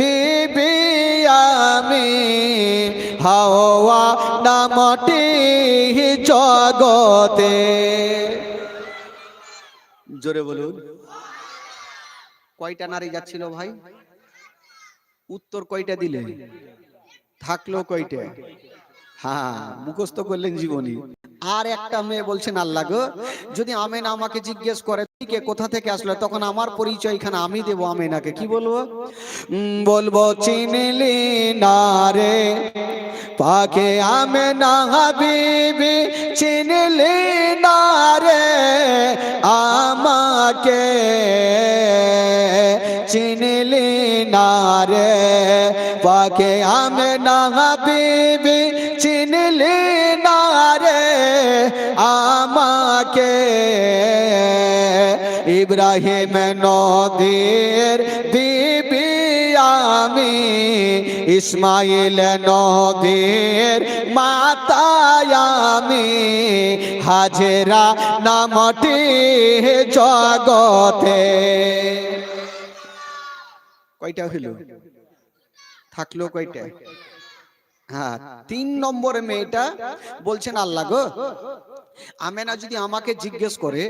দিবি আমি হাওয়া নামটি জগতে। জোরে বলুন। কয়টা নারী যাচ্ছিল ভাই? উত্তর কয়টা দিলে থাকল কয়টা? হ্যাঁ মুখস্থ করলেন জীবনী। আর একটা মেয়ে বলছেন, আল্লাহ গো, যদি আমেনা আমাকে জিজ্ঞেস করে কে, কোথা থেকে আসলে? তখন আমার পরিচয় এখানে আমি দেব আমেনাকে। কি বলব? বলব, চিনলি না রে, পাকে আমেনা হাবিবি, চিনলি না রে, আমাকে চিনলি না রে, পাকে আমেনা হাবিবি, চিনলি আমাকে ইব্রাহিম নদীর দিবি আমি, ইসমাইল নদীর মাতায় আমি। হাজেরা নামটি জগতে। কয়টা হইল? থাকল কয়টা? হ্যাঁ তিন নম্বর মেয়েটা বলছেন আল্লাহ গো আমেনা যদি আমাকে জিজ্ঞেস করে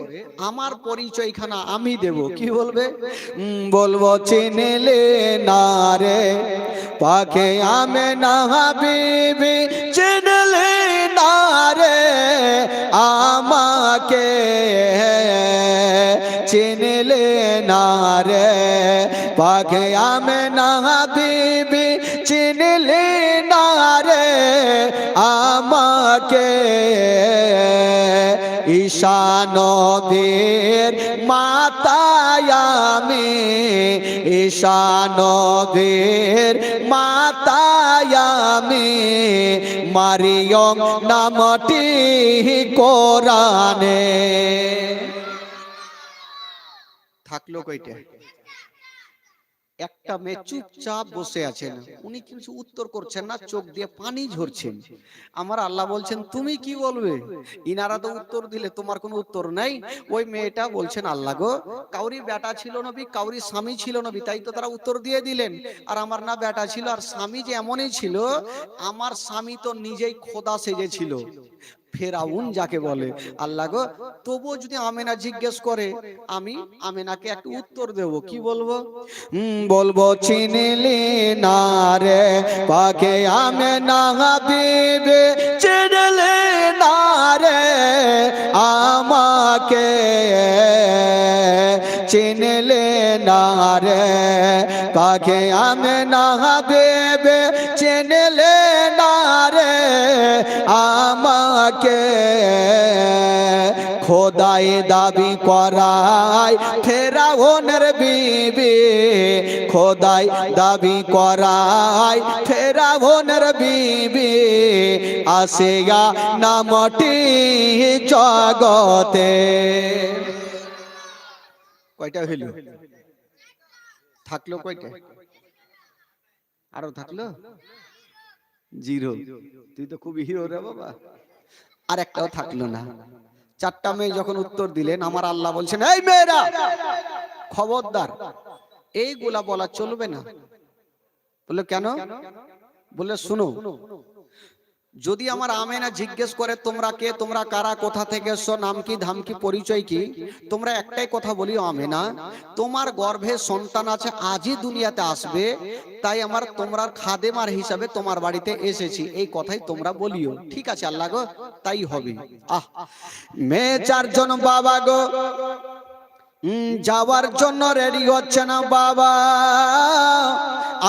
আমার পরিচয়খানা আমি দেব। কি বলবে? বলব চিনলে না রে পাখে আমেনা হাবিবি চিনলে না রে আমাকে চিনলে না রে পাখে আমেনা হাবিবি চিনলে না রে আমাকে? ঈশানদের মাতায় আমি ঈশানদের মাতায় আমি, মারিয়ম নামটি কোরআনে। থাকল কইটা একটা মেয়ে চুপচাপ বসে আছেন। উনি কিছু উত্তর করছেন না, চোখ দিয়ে পানি ঝরছেন। আমার আল্লাহ বলছেন, তুমি কি বলবে? ইনারা তো উত্তর দিলে, তোমার কোনো উত্তর নাই। ওই মেয়েটা বলছেন, আল্লাহ গো, কাউরি বেটা ছিল নবী, কাউরি স্বামী ছিল নবী, তাই তো তারা উত্তর দিয়ে দিলেন। আর আমার না বেটা ছিল, আর স্বামী যে এমনই ছিল, আমার স্বামী তো নিজেই খোদা সেজেছিল। ফেরাউন যাকে বলে আল্লাহ গো তবুও যদি আমেনা জিজ্ঞেস করে আমি আমেনাকে একটা উত্তর দেব কি বলব? বলব চিনলি না রে পাকে আমেনা হাবিবে। চিনলি না রে আমাকে চিনলে না রে পাকে আমেনা হাবিবে। আমাকে খোদাই দাবি করায় ফেরাউনের বিবি খোদাই দাবি করায় ফেরাউনের বিবি আসিয়া নামটি জগতে। কয়টা হইল? থাকল কয়টা? আরও থাকল? জিরো। তুই তো খুব হিরো রে বাবা। আর একটাও থাকল না। চারটা মেয়ে যখন উত্তর দিলেন আমার আল্লাহ বলছেন এই মেয়েরা খবরদার এইগুলা বলা চলবে না। বলল কেন? বললে শুনো যদি আমার আমেনা জিজ্ঞেস করে, তোমরা কে? তোমরা কারা? কোথা থেকে এসছো? নাম কি? ধাম কি? পরিচয় কি? তোমরা একটাই কথা বলিও, আমেনা, তোমার গর্ভে সন্তান আছে, আজই দুনিয়াতে আসবে, তাই আমার তোমরা খাদেমার হিসাবে তোমার বাড়িতে এসেছি। এই কথাই তোমরা বলিও। ঠিক আছে, আল্লাহ গো, তাই হবে। আহ, মেয়ে চারজন বাবা গো যাওয়ার জন্য রেডি হচ্ছে না, বাবা।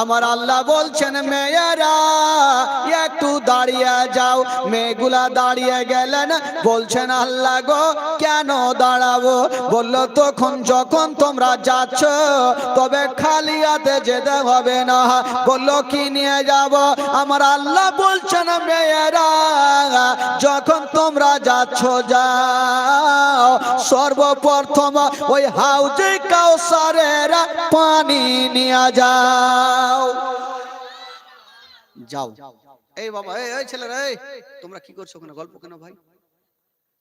আমার আল্লাহ বলছেন, মেয়েরা, একটু দাঁড়িয়ে যাও। মেয়েগুলা দাঁড়িয়ে গেলেন, বলছেন, আল্লাহ গো, কেন দাঁড়াবো? বলল, তখন যখন তোমরা যাচ্ছ, তবে খালি হাতে যেতে হবে না। বলল, কি নিয়ে যাব? আমার আল্লাহ বলছেন, মেয়েরা, যখন তোমরা যাচ্ছ, যাও। সর্বপ্রথম ওই হাউজে কাউসারের পানি নিয়ে যাও। যাও। এই বাবা, এই ছেলেরা, এই, তোমরা কি করছ ওখানে? গল্প কেন ভাই?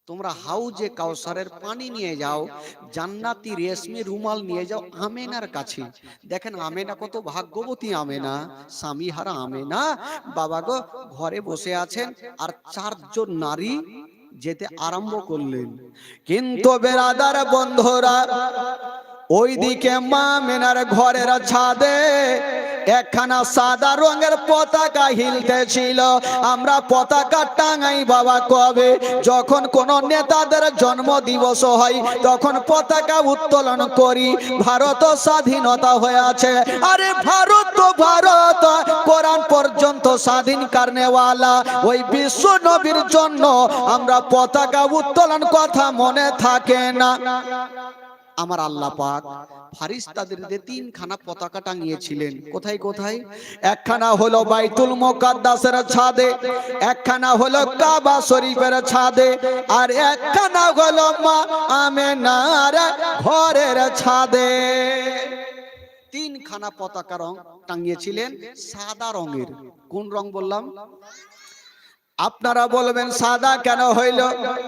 তোমরা হাউজে কাউসারের পানি নিয়ে যাও, জান্নাতি রেশমি রুমাল নিয়ে যাও আমেনার কাছে। দেখেন আমেনা কত ভাগ্যবতী আমেনা স্বামী হারা আমেনা। বাবা গো, ঘরে বসে আছেন আর চারজন নারী যেতে আরম্ভ করলেন। কিন্তু বেরাদার বন্ধুরা ওইদিকে মা মেনার ঘরের ছাদে একখানা সাদা রঙের পতাকা হিলতেছিল। আমরা পতাকা টাঙাই বাবা, কবে? যখন কোন নেতাদের জন্ম দিবস হয়, তখন পতাকা উত্তোলন করি। ভারত স্বাধীনতা হয়ে আছে আরে ভারত তো ভারত, কোরআন পর্যন্ত স্বাধীন কারণেওয়ালা ওই বিশ্ব নবীর জন্য আমরা পতাকা উত্তোলন কথা মনে থাকে না। আমার আল্লাহ পাক ফারিস্তাদের তিনখানা পতাকা টাঙিয়েছিলেন। কোথায় কোথায়? একখানা হলো বাইতুল মোকাদ্দাসের ছাদে একখানা হলো কাবা শরীফের ছাদে আর একখানা হলো মা আমেনার ঘরের ছাদে। তিনখানা পতাকা রং টাঙিয়েছিলেন সাদা রঙের। কোন রং বললাম? আপনারা বলবেন, সাদা কেন হইল,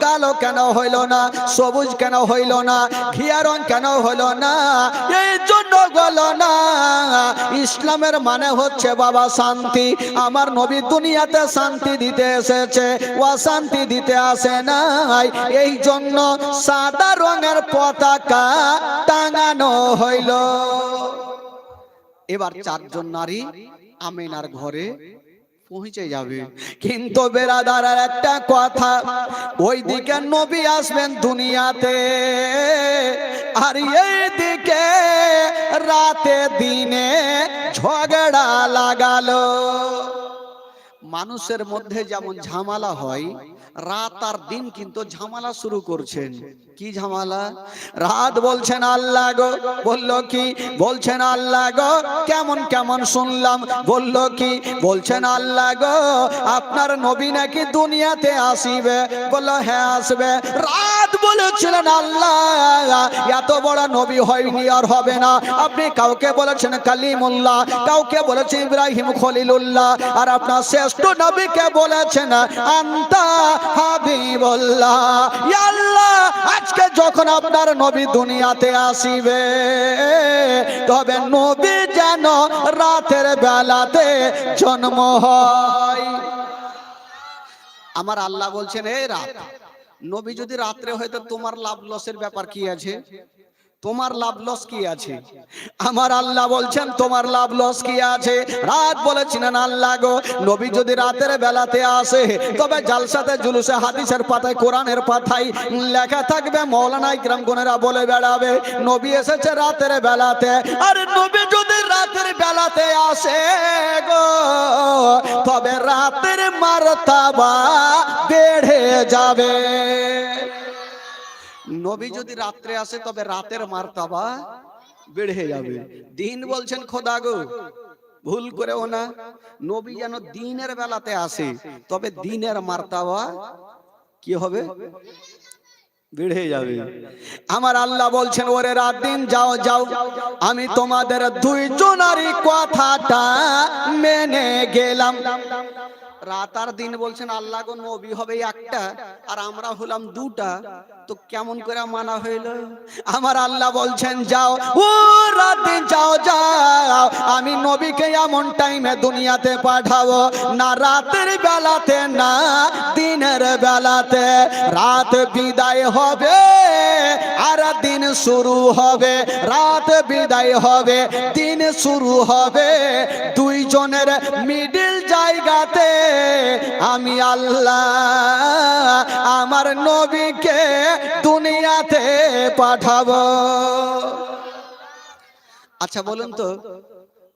কালো কেন হইল না, সবুজ কেন হইল না, ঘিয়া রং কেন হইল না, এই জন্য গেল না, ইসলামের মানে হচ্ছে বাবা শান্তি, আমার নবী দুনিয়াতে শান্তি দিতে এসেছে, অশান্তি দিতে আসে নাই, এই জন্য সাদা রঙের পতাকা টাঙানো হইল। এবার চারজন নারী আমিনার ঘরে পৌঁছে যাবে। কিন্তু বেরাদারের একটা কথা ওই দিকে নবী আসবেন দুনিয়াতে, আর এই দিকে রাতে দিনে ঝগড়া লাগালো। মানুষের মধ্যে যেমন ঝামেলা হয়, রাত আর দিন কিন্তু ঝামেলা শুরু করছেন। কি ঝামেলা? রাত বলছেন আল্লাহ গো, বলল কি? বলছেন আল্লাহ গো, কেমন কেমন শুনলাম? বলল কি? বলছেন আল্লাহ গো, আপনার নবী নাকি দুনিয়াতে আসিবে? বলল হ্যাঁ আসবে। রাত বলেছিলেন আল্লাহ, এত বড় নবী হয়নি আর হবে না। আপনি কাউকে বলেছেন কালিমুল্লাহ, কাউকে বলেছেন ইব্রাহিম খলিলুল্লাহ, আর আপনার শ্রেষ্ঠ নবীকে বলেছেন আন্তা হাবিবুল্লাহ। আল্লাহ আজকে যখন আপনার নবী দুনিয়াতে আসিবে, তবে নবী যেন রাতের বেলাতে জন্ম হয়। আমার আল্লাহ বলছেন এই রাত, নবী যদি রাত্রে হয়তো তোমার লাভ লসের ব্যাপার কি আছে? তোমার লাভ লস কি আছে? আমার আল্লাহ বলছেন, তোমার লাভ লস কি আছে? রাত বলেছিলেন, আল্লাহ গো, নবী যদি রাতের বেলাতে আসে, তবে জালসাতে জুলুসে হাদিসের পাতায়, কোরআনের পাতায় লেখা থাকবে, মৌলানা ইকরাম গুনেরা বলে বেড়াবে, নবী এসেছে রাতের বেলাতে। আর নবী যদি রাতের বেলাতে আসে গো, তবে রাতের মারতাবা বেড়ে যাবে। নবী যদি রাত্রে আসে, তবে রাতের মারতাবা বেড়ে যাবে। দিন বলছেন, খোদা গো, ভুল করেও না। নবী যেন দিনের বেলাতে আসে, তবে দিনের মারতাবা কি হবে? বেড়ে যাবে। আমার আল্লাহ বলছেন, ওরে রাত দিন যাও যাও। আমি তোমাদের দুইজনারই কথাটা মেনে গেলাম। রাত আর দিন বলছেন, আল্লাহ নবী হবে একটা, আর আমরা হলাম দুটা। তো কেমন করে মানা হইল? আমার আল্লাহ বলছেন, যাও, ও রাত যাও যাও, আমি নবীকে এমন টাইমে দুনিয়াতে পাঠাবো, না রাতের বেলাতে, না দিনের বেলাতে। রাত বিদায় হবে আর দিন শুরু হবে, রাত বিদায় হবে, দিন শুরু হবে। দুইজনের মিডিল জায়গাতে আমি আল্লাহ আমার নবীকে দুনিয়াতে পাঠাবো। আচ্ছা বলুন তো,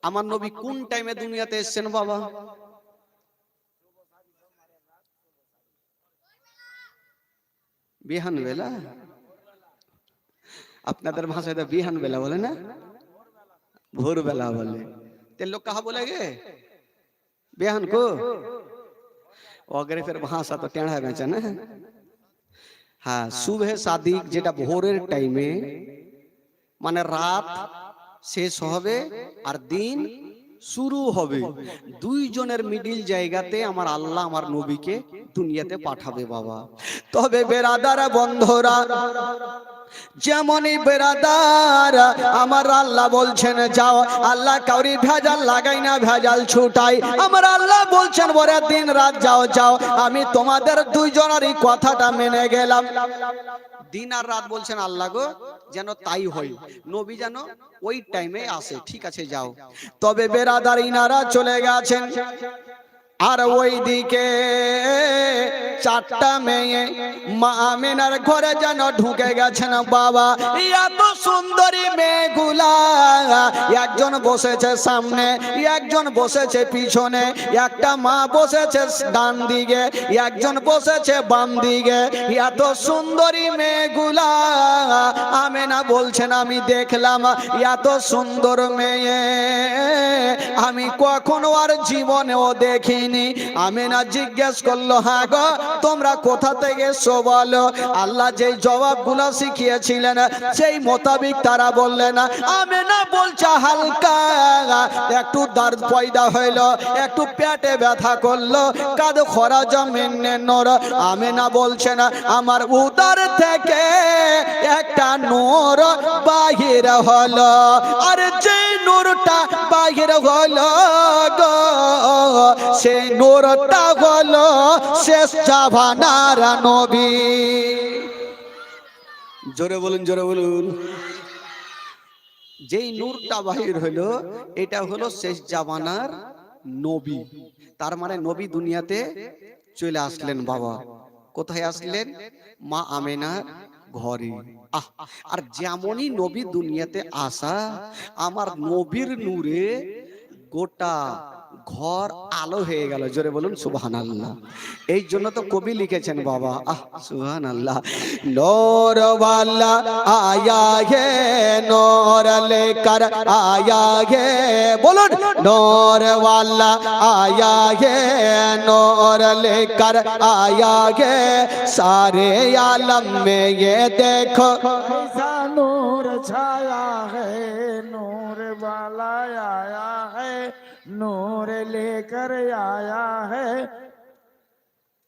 আমার নবী কোন টাইমে দুনিয়াতে এসেছেন বাবা? বিহান বেলা আপনাদের ভাষায় তো বিহান বেলা বলে না? ভোরবেলা বলে তে লোক কাহা বলে গে? বিহান কো? অগ্রেফের ভাষা তো টেঁড়া বেঁচে না। হ্যাঁ শুভে সাদিক যেটা ভোরের টাইমে মানে রাত শেষ হবে আর দিন শুরু হবে। দুইজনের মিডিল জায়গাতে আমার আল্লাহ আমার নবীকে দুনিয়াতে পাঠাবে বাবা। তবে বেরাদারা বন্ধরা যেমনই বেরাদার, আমার আল্লাহ বলছেন, যাও, আল্লাহ কাউরি ভেজাল লাগাই না, ভেজাল ছুটাই। আমার আল্লাহ বলছেন, বরে দিন রাত যাও যাও। আমি তোমাদের দুইজনেরই কথাটা মেনে গেলাম। দিন আর রাত বলছেন, আল্লাহ গো, যেন তাই হয়। নবী যেন ওই টাইমে আসে। ঠিক আছে, যাও। তবে বেরাদার ইনারা চলে গেছেন। আর ওই দিকে চারটা মেয়ে মা আমিনার ঘরে যেন ঢুকে গেছেন বাবা। এত সুন্দরী মেয়ে মেয়েগুলা। একজন বসেছে সামনে, একজন বসেছে পিছনে, একটা মা বসেছে ডান দিকে, একজন বসেছে বাম দিকে। এত সুন্দরী মেয়ে মেয়েগুলা। আমেনা বলছেন, আমি দেখলাম এত সুন্দর মেয়ে। আমি কখনো আর জীবনেও দেখিনি। আমি না জিজ্ঞেস করল হ্যাঁ গো, তোমরা কোথা থেকে এসো বলো? আল্লাহ যেই জবাবগুলো শিখিয়েছিলেন, সেই মোতাবিক তারা বললেন আমি না বলছে হালকা, একটু দার্দ পয়দা হইল, একটু পেটে ব্যথা করল, কাদ খরা জমিন নোর। আমি না বলছেন, আমার উদার থেকে একটা নূর বাহির হলো, আর যে নূরটা বাহির হলো গো শেষ নবী। জোরে বলুন জোরে বলুন। যেই নূরটা বাহির হলো, এটা হলো শেষ জামানার নবী। তার মানে নবী দুনিয়াতে চলে আসলেন বাবা। কোথায় আসলেন? মা আমেনার ঘরে। আহ, আর যেমনই নবী দুনিয়াতে আসা, আমার নবীর নূরে গোটা ঘর আলো হয়ে গেল জোরে বলুন সুবহান আল্লাহ এই জন্য তো কবি লিখেছেন বাবা আহ সুবহান আল্লাহ নোর वाला आया है नूर लेकर आया है बोलुन नूर वाला आया है नूर लेकर आया है सारे आलम में ये देखो ऐसा नूर छाया है नूर वाला आया है नूर लेकर आया है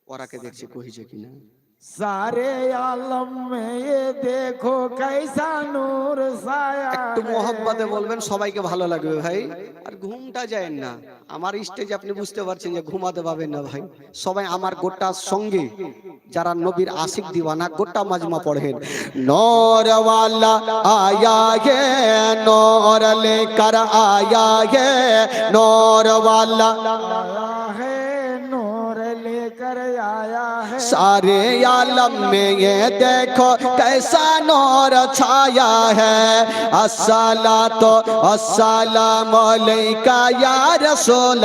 ওরাকে দেখছি কহিছে কিনা সারে আলম মেয়ে দেখো কাইসা নূর সায়া একটু মোহাম্মদে বলবেন সবাইকে ভালো লাগবে ভাই। আর ঘুমটা যায় না। আমার স্টেজে আপনি বুঝতে পারছেন যে ঘুমাতে পাবেন না ভাই। সবাই আমার গোটা সঙ্গে যারা নবীর আশিক দিওয়ানা গোটা মাজমা পড়েন। নরওয়ালা আয়া গে নর লেকার আয়া গে নরওয়ালা लेकर आया है। सारे आलम में ये देखो कैसा नूर छाया है। अस्सला तो अस्सलाम अलैका या रसूल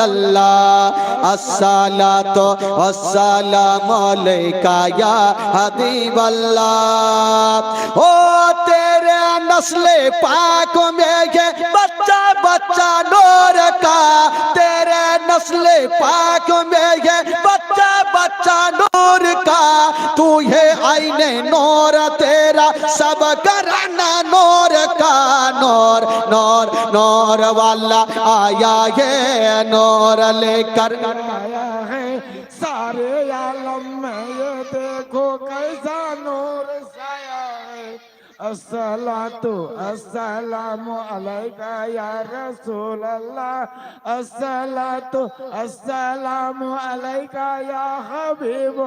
अस्सला तो अस्सलाम अलैका या हबीब ओ तेरे नस्ल पाक में ये बच्चा बच्चा नूर का, तेरे नस्ल पाक में ये बच्चा बच्चा नूर का। तू है आईने नूर, तेरा सब करना नूर का। नूर नूर नूर वाला आया है नूर लेकर। आया है सारे आलम में ये देखो कैसा नूर الصلاة السلام عليك يا رسول الله الصلاة السلام عليك يا حبيب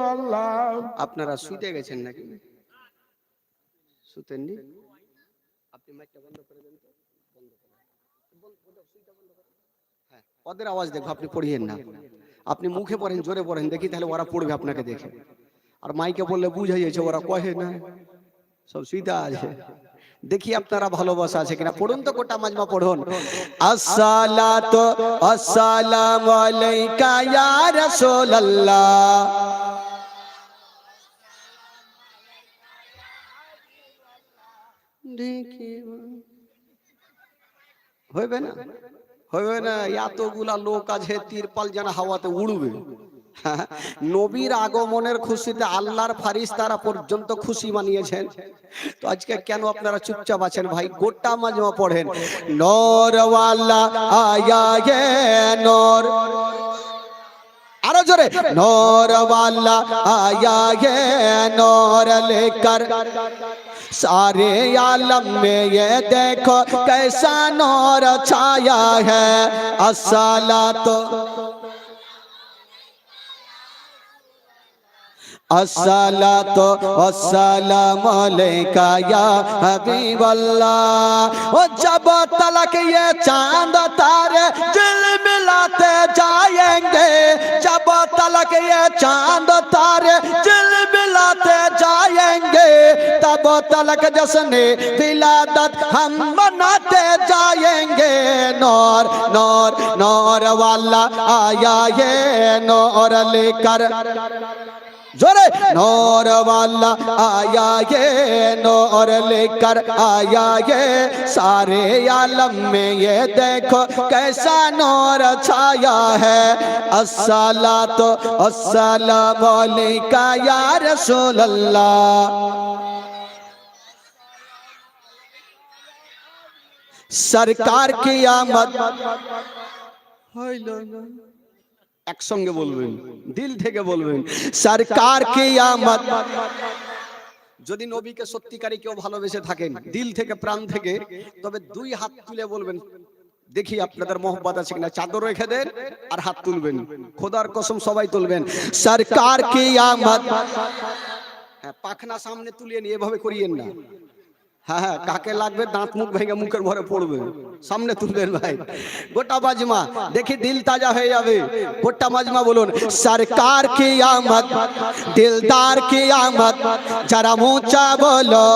আপনারা শুতে গেছেন নাকি? শুতেননি? আপনি মাইকটা বন্ধ করে দেন তো। বন্ধ হ্যাঁ ওদের আওয়াজ দেখো আপনি পড়িয়েন না। আপনি মুখে পড়েন, জোরে পড়েন, দেখি তাহলে ওরা পড়বে আপনাকে দেখে। আর মাইকে বললে বুঝাই যাচ্ছে ওরা কহে না। সব সুবিধা আছে। দেখি আপনারা ভালোবাসা আছে কিনা। পড়ুন তো গোটা মাজমা পড়ুন। আসসালাতু আসসালামু আলাইকা ইয়া রাসূলুল্লাহ। হইবে না। হইবে না। এতগুলা লোক আছে তিরপাল যেন হাওয়াতে উড়বে। নবীর আগমনের খুশিতে আল্লাহর ফারিস তারা পর্যন্ত খুশি মানিয়েছেন তো আজকে কেন আপনারা চুপচাপ আছেন ভাই গোটা মাজমা পড়েন নর ওয়ালা আয়া গে নর আরো জোরে नूर वाला आया है नूर लेकर सारे आलम में ये देखो कैसा नूर छाया है असला तो वस्सलाम अलैका या हबीब अल्लाह ओ जब तलक ये चाँद तारे दिल मिलाते जाएँगे, जब तलक ये चाँद तारे दिल मिलाते जाएँगे, तब तलक जसने विलादत हम मनाते जाएँगे। नौर नौर नौर वाला आया ये नौर लेकर। जोरे नौर वाला आया ये नौर लेकर आया ये सारे आलम में ये देखो कैसा नौर छाया है अस्सला तो अस्सलाम अलैका या रसूल अल्लाह सरकार की आमद একসঙ্গে বলবেন দিল থেকে বলবেন সরকার কি আমদ যদি নবীকে সত্যিকারী কেউ ভালোবেসে থাকেন দিল থেকে প্রাণ থেকে তবে দুই হাত তুলে বলবেন দেখি আপনাদের মোহব্বত আছে কিনা। চাদর রেখে দেন আর হাত তুলবেন। খোদার কসম সবাই তুলবেন। সরকার কি আমদ হ্যাঁ পাখনা সামনে তুলিয়ে নিয়ে এভাবে করিয়েন না। হ্যাঁ হ্যাঁ কাকে লাগবে দাঁত মুখ ভেঙে মুখের ভরে পড়বে? সামনে তুলবেন ভাই। গোটা মাজমা দেখি দিল তাজা হয়ে যাবে। গোটা মাজমা বলুন, সরকার কি আমদ, দিলদার কি আমদ? যারা মুচা বলো,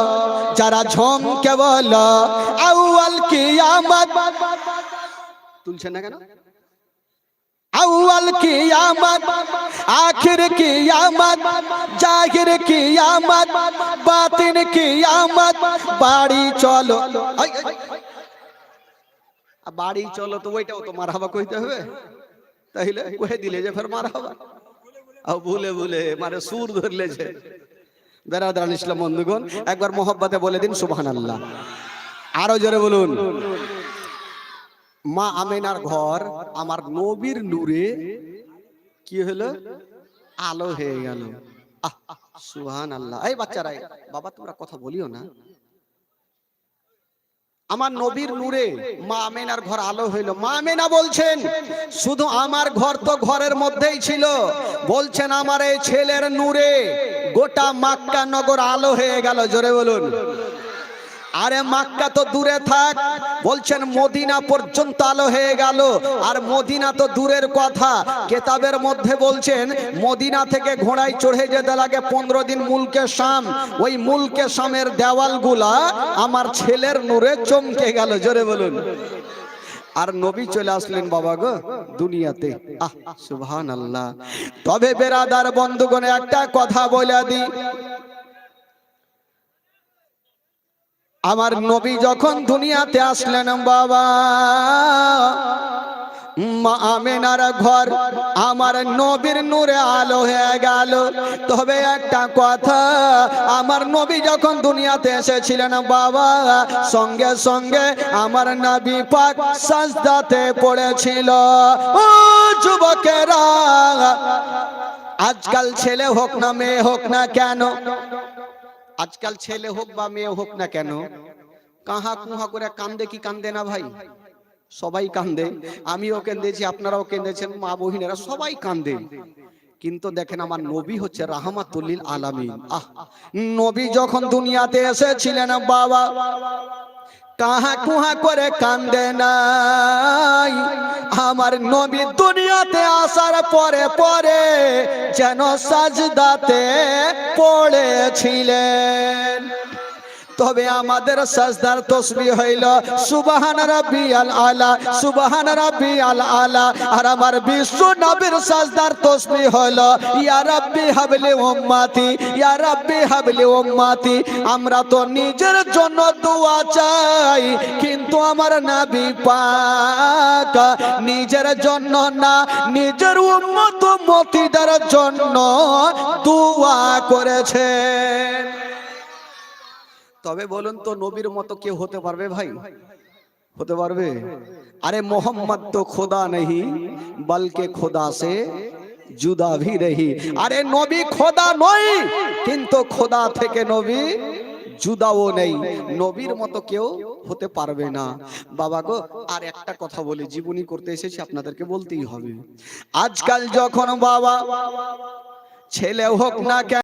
যারা ঝমকে বলো, আউয়াল কি আমদ? তুলছেন না কেন? আউ্বাল আমাদ আখির কি আমাদ জাহির কি আমাদ বাতিন কি আমাদ বাড়ি চলো। বাড়ি চলো তো ওইটাও তো মার হাবা কইতে হবে। তাইলে কহে দিলে যে ফের মার হাবা আউ ভুলে ভুলে, মারে সুর ধরলে যে। বেরাদান ইসলাম বন্ধুগণ, একবার মোহব্বতে বলে দিন সুবহানাল্লাহ। আরও জোরে বলুন। মা আমেনার ঘর আমার নবীর নূরে। কি হলো? আলো হয়ে গেল। সুহান আল্লাহ এই বাচ্চারা বাবা, তোমরা কথা বলিও না। আমার নবীর নূরে মা আমেনার ঘর আলো হইল। মা আমেনা বলছেন, শুধু আমার ঘর তো ঘরের মধ্যেই ছিল। বলছেন, আমার এই ছেলের নূরে গোটা মাক্কা নগর আলো হয়ে গেল। জোরে বলুন। আরে মাক্কা তো দূরে থাক। বলছেন, মদিনা পর্যন্ত আলো হয়ে গেল। আর মদিনা তো দূরের কথা। কেতাবের মধ্যে বলছেন, মদিনা থেকে ঘোড়ায় চড়ে যেতে লাগে পনেরো দিন মুলকে শাম। ওই মুলকে শামের দেওয়ালগুলা আমার ছেলের নূরে চমকে গেল। জোরে বলুন। আর নবী চলে আসলেন, বাবা গো, দুনিয়াতে। আহ সুবহান আল্লাহ তবে বেরাদার বন্ধুগণে একটা কথা বলে দিই। আমার নবী যখন দুনিয়াতে আসলেন, বাবা, মা আমেনার ঘর আমার নবীর নূরে আলো হয়ে গেল। তবে একটা কথা, আমার নবী যখন দুনিয়াতে এসেছিলেন, বাবা, সঙ্গে সঙ্গে আমার নবী পাক সাজদাতে পড়েছিল। ও যুবকেরা, আজকাল ছেলে হোক না মেয়ে হোক না কেন আজকাল ছেলে হোক বা মেয়ে হোক না কেন, কাহা কুহা করে কান্দে কি কান্দে না ভাই? সবাই কান্দে। আমিও কেন্দেছি আপনারাও কেঁদেছেন, মা বহিনেরা সবাই কান্দে। কিন্তু দেখেন আমার নবী হচ্ছে রাহমাতুল্লিল আলামিন। আহ, নবী যখন দুনিয়াতে এসেছিলেন, বাবা কাহা কুহা করে কান্দে নাই। আমার নবী দুনিয়াতে আসার পরে পরে যেন সাজদাতে পড়েছিলেন। তবে আমাদের সাজদার তসবি হইল, সুবাহান সুবহান রাব্বিয়াল আলা, সুবাহান সুবহান রাব্বিয়াল আলা। আর আমার বিশ্ব নবীর সাজদার তসবি হইল, ইয়া রাব্বি হাবলি উম্মতি, ইয়া রাব্বি হাবলি উম্মতি। আমরা তো নিজের জন্য দোয়া চাই, কিন্তু আমার নবী পাক নিজের জন্য না, নিজের উম্মত উম্মতিদের জন্য দোয়া করেছেন। তবে বলুন তো নবীর মতো কেউ হতে পারবে ভাই? হতে পারবে? আরে মোহাম্মদ তো খোদা নেই বলকে খোদা সে জুদা ভি রহি আরে নবী খোদা নয় কিন্তু খোদা থেকে নবী জুদাও নেই। নবীর মতো কেউ হতে পারবে না। বাবা গো আর একটা কথা বলি জীবনী করতে এসেছি আপনাদেরকে বলতেই হবে। আজকাল যখন বাবা ছেলে হোক না কেন